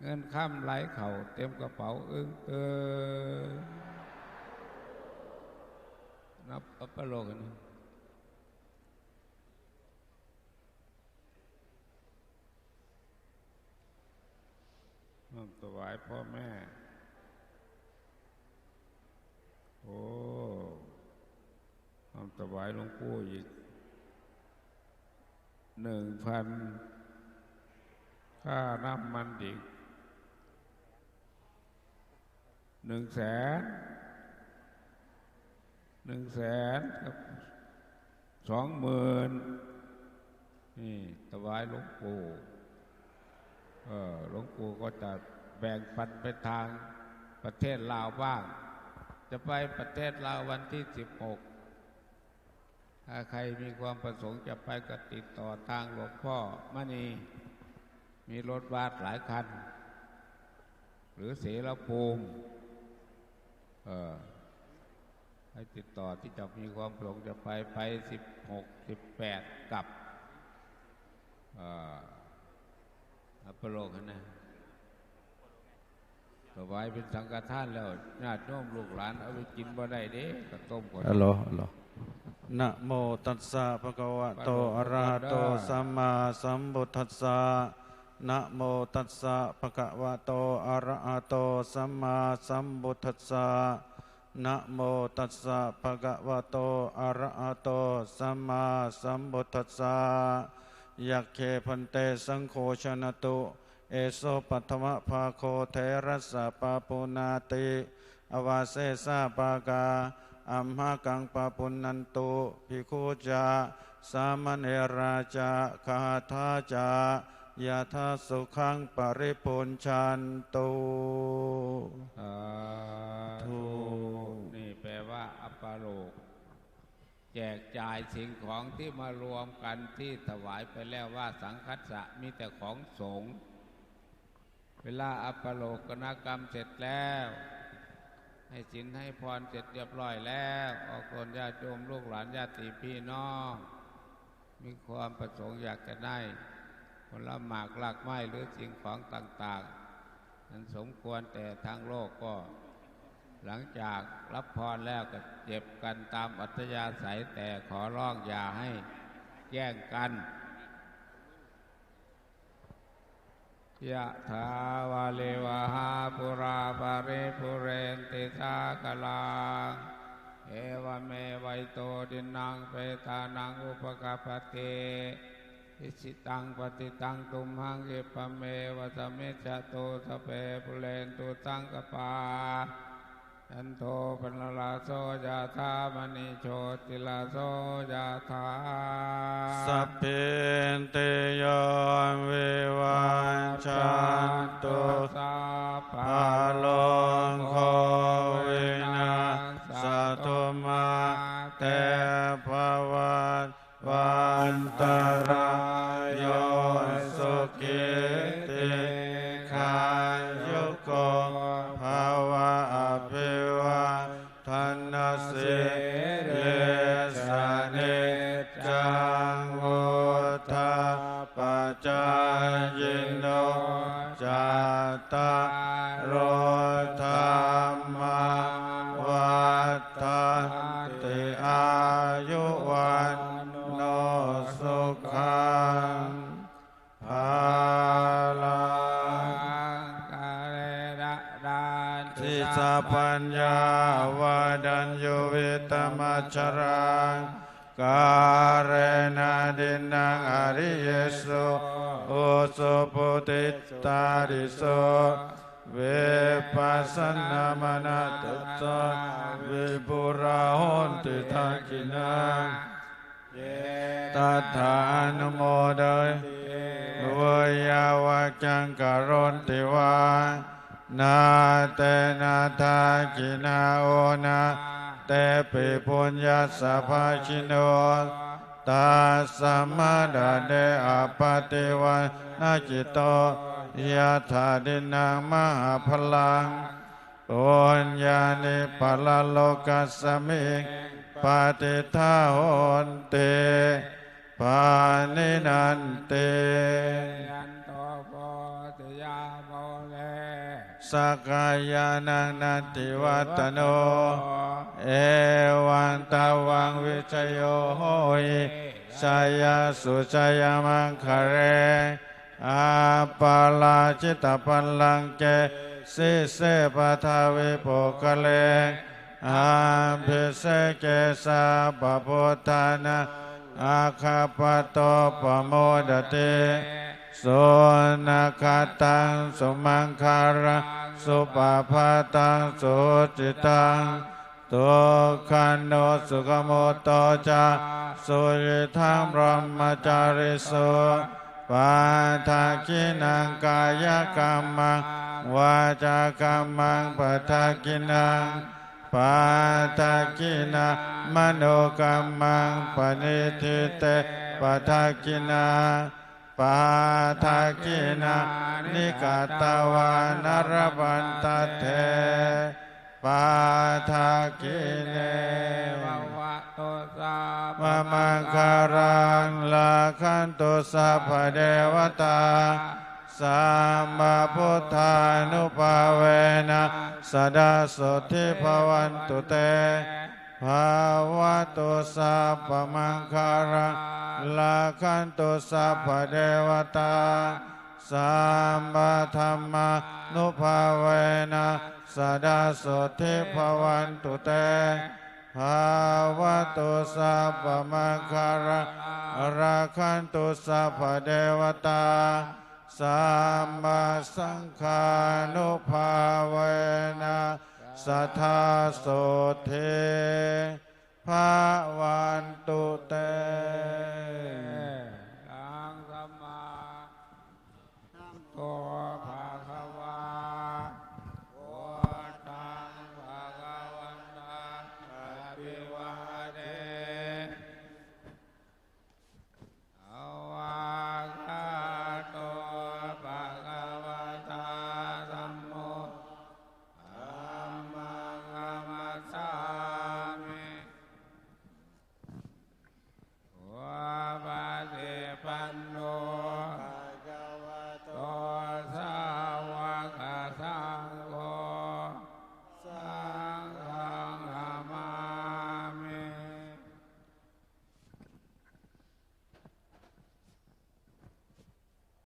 เงินข้ามไหลเข่าเต็มกระเป๋าอึ้งเออนับอัปปะโลกันนะน้อมถวายพ่อแม่ โอ้น้อมถวายหลวงปู่อีกหนึ่งพันค่าน้ำมันอีก หนึ่งแสนหนึ่งแสนกับสองหมื่นนี่ถวายหลวงปู่เออหลวงปู่ก็จะแบ่งปันไปทางประเทศลาวบ้าง จะไปประเทศลาววันที่สิบหกถ้าใครมีความประสงค์จะไปก็ติดต่อทางหลวงพ่อมณีมีรถบัสหลายคัน หรือเสรภูมิ เออให้ติดต่อที่จะมีความประสงจะไปไปสิบหกสิบแปดกับอ่ออัปโลกนะถวายเป็นสังฆทานแล้วญาติโยมลูกหลานเอาไปกินบ่ได้เด้กระต้มก่อนฮัลโหลฮัลโหลนะโมตัสสะภะคะวะโตอะระหะโตสัมมาสัมพุทธัสสะ นะโมตัสสะภะคะวะโตอะระหะโตสัมมาสัมพุทธัสสะนะโมตัสสะภะคะวะโตอะระหะโตสัมมาสัมพุทธัสสะยักเขพันเตสังโฆชนตุเอโสปัทมะภาโคเทรัสสะปาปุนาติอวาเสสาปากาอัมหากังปะปุนันตุภิกขุจาสามเณราจาคาทาจา ยาทาสุขังปริปุญชันตุสาธุนี่แปลว่าอัปปาโลก แจกจ่ายสิ่งของที่มารวมกันที่ถวายไปแล้วว่าสังคัสสะมีแต่ของสงฆ์เวลาอัปปโลกนกรรมเสร็จแล้ว ให้สินให้พรเสร็จเรียบร้อยแล้วออกคนญาติโยมลูกหลานญาติพี่น้อง มีความประสงค์อยากจะได้ ลหมากลากไม้หรือสิ่งของต่าง ๆ นั้นสมควรแต่ทางโลกก็ หลังจากรับพรแล้วก็เจ็บกันตามอัธยาศัยแต่ขอร้องอย่าให้แย่งกันยะถาวาเลวะหาปุราปาริปุเรนติสากลังเอวเมวัยโตดินังเปตานังอุปกาปติ อิสิตังปฏิตังตุมหังเอปเมวะสเมจโตสเปปุเรนตุตังกปาอันโทปนลาโสยาธามณิโชติลาโสยาธาสัพเพนเตโยวิวันชันตุสัพพาลงโควินาสตุมาเตภวัตวันตา ติอายุวันโนสุขังภาลังกาเรดะดานทิสาปัญญาวาดัญยุวิตมัจจรังกาเรนาดินังอริยสุโอสุปุติตาริโสเวปัสสนามนาตุตะวิปุราหน ติทักขินังตัทธานุโมเดยวยาวจังกรณติวานาเตนาทากินาโอนาเตปิปุญญาสภาชิโนตาสัมมาดาเดอปาติวันนาจิตโตยะถาดินังมหาพลัง ปุญญาณิปะละโลกัสสมิงปฏิทาโหนเตปานินันเตยันโตโพธิยาโมเลสักกายานังนันติวัตโน เอวังตาวังวิจโยโหยชายาสุชายามังคะเรอาปาลาจิตตปัลลังเก สิเสปทาวิโปกะเลอาภิเสเกสาปะพุทธานาอาคาปโตปโมดติสุนัคตังสุมังคารังสุปาพาตังสุจิตังทุขันโนสุขโมโตจาสุริทังรหมจาริสุปาทากินังกายกรรมัง วาจากรรมังปทากินังปาทากินามโนกรรมังปณิทิเตปทากินาปาทากินานิกาตวานรบันตเทปาทากิเนภวะโตสามะมังคารังลาคันตุสัพเดวตา สัมมาพุทธานุภาเวนะสดาสดทิภวันตุเตภาวะตุสัพพมังคารังลาคันตุสัพพเดวตาสัมมาธรรมานุภาเวนะสดาสดทิภวันตุเตภาวะตุสัพพมังคารังราคันตุสัพพเดวตา สัมมาสังฆานุภาเวนะสัทธาโสเทภาวันตุเต